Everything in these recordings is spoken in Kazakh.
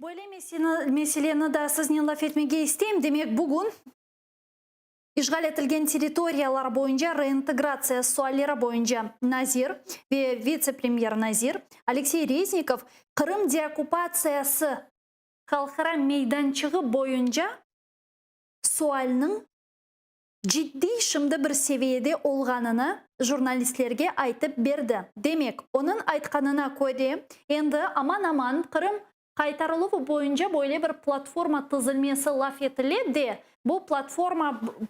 Бөлі меселені да сізден лаф етмеге істеймін демек бүгін Ишғал территориялар бойынша реинтеграция суалері бойынша Назир, вице-премьер Назир Алексей Резников Қырым деоккупациясы халқара мейданчығы бойынша суалының жиддий шымды бір севиеде олғанына журналистлерге айтып берді демек оның айтқанына көде, енді аман аман қырым қайтарылуы бойынша бойлы бір платформа тізілмесі лаф де Бұл платформа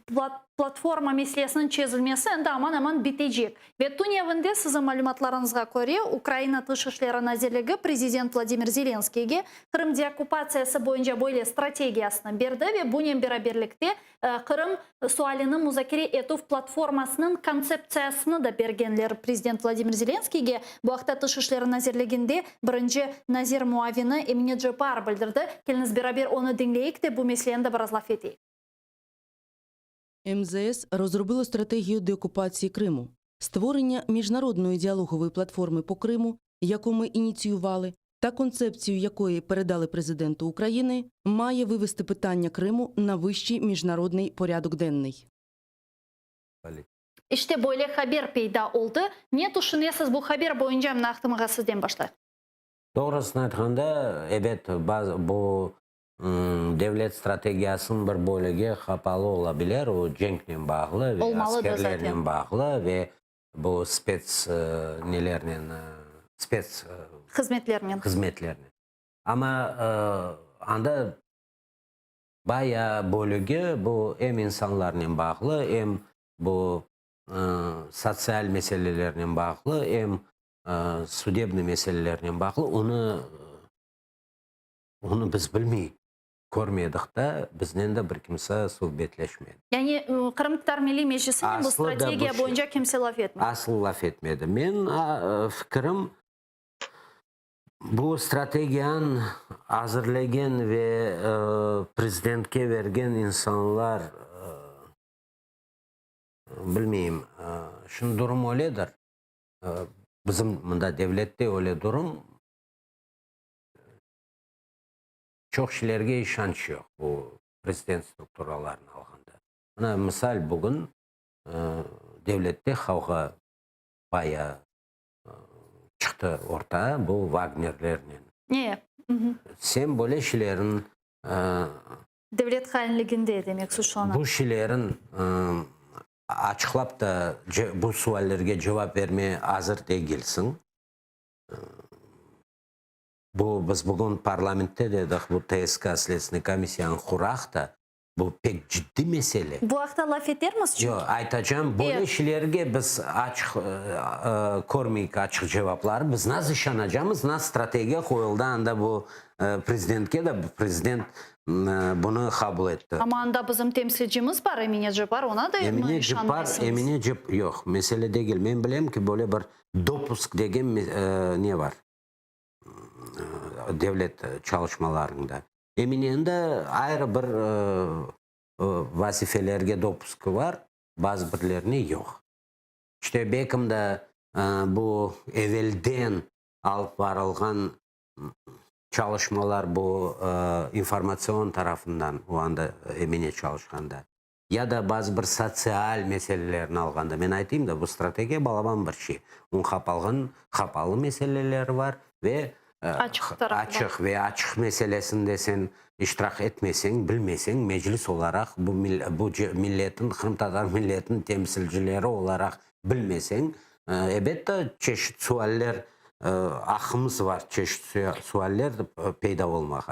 платформа platforma meselesinin çözülmesi енді аман-аман бітежек. Вет түневінде сіздің мәліматларыңызға көре, Украина тыш ішлері президент Владимир Зеленскийге қырым оккупациясы бойынша бойле стратегиясыны берді ве бұнен бірабірлікте Қырым суаліні музакере әтуф платформасының концепциясыны да бергенлер президент Владимир Зеленскийге бұақта тыш ішлері бірінші назир муавини Эмине Джепар білдірді. Келіңіз бірабір оны деңлейік деп бұл мәселені де біразлап етейік МЗС розробило стратегію деокупації Криму, створення міжнародної діалогової платформи по Криму, яку ми ініціювали, та концепцію якої передали президенту України, має вивести питання Криму на вищий міжнародний порядок денний. Иште бойле хабер пейда олды. Не тушынесіз бұл хабер бойынша мына сізден башлайық. Тоғрысын айтқанда, әбет, бұл дәулет стратегиясын бір бөлігі қапалы ола о, ол женкнен бағлы әскерлермен бағлы бұл спец ә, спец ама анда бая бөлігі бұл ем инсанлармен бағлы ем бұл ә, социаль мәселелермен бағлы ем ә, судебный мәселелермен оны біз білмейік көрмедік та бізден де бір кімсе сол бетлешмеді яғни қырымдықтар милли межлисі бұл стратегия бойынша кімсе лаф етмеді асыл лаф етмеді мен фікірім бұл стратегияны әзірлеген ве президентке берген инсанлар білмеймін шын дұрым ойледір біздің мында дәулетте ойле дұрым жоқ шілерге ишаныш жоқ бұл президент структураларын алғанда мына мысал бүгін ә, девлетте бая шықты орта бұл вагнерлерінен иә сен бөлешілерін ә, дәулет халилигинде демек сушона бұл шілерін ә, та бұл bu жауап берме азыр де келсің бұл біз бүгін парламентте дедық бұл тск следственный комиссияның құрақта бұл пек жидді мәселе бұл ақта лаф мұз? жоқ айта жам бұл э, біз ачық э, э, көрмейік ачық жеваплары. біз нас ішанажамыз нас стратегия қойылды анда бұл президентке да президент бұны қабыл етті аманда біздің темсілшіміз бар жып бар, она да эмине жупар эмине жоқ мәселе дегел мен білем ки бұл бір допуск деген не бар дәулет чалышмаларыңда эмин айры айыр бір ә, допускы бар баз бірлеріне жок чтебекімді ә, бұл эвелден алып барылған чалышмалар бұл информацион тарафынан оанда эмине чалышканда я да базы бір социаль мәселелерін алғанда мен айтайын да бұл стратегия балабан бірші. ше оң қапалған қапалы мәселелері бар ве ачық ве ачық мәселесінде сен иштирак этмесең білмесең мәжіліс оларақ бұл милетін бұ миллеттің қырым оларақ миллетінің білмесең әлбетте бар чешит пайда болмаған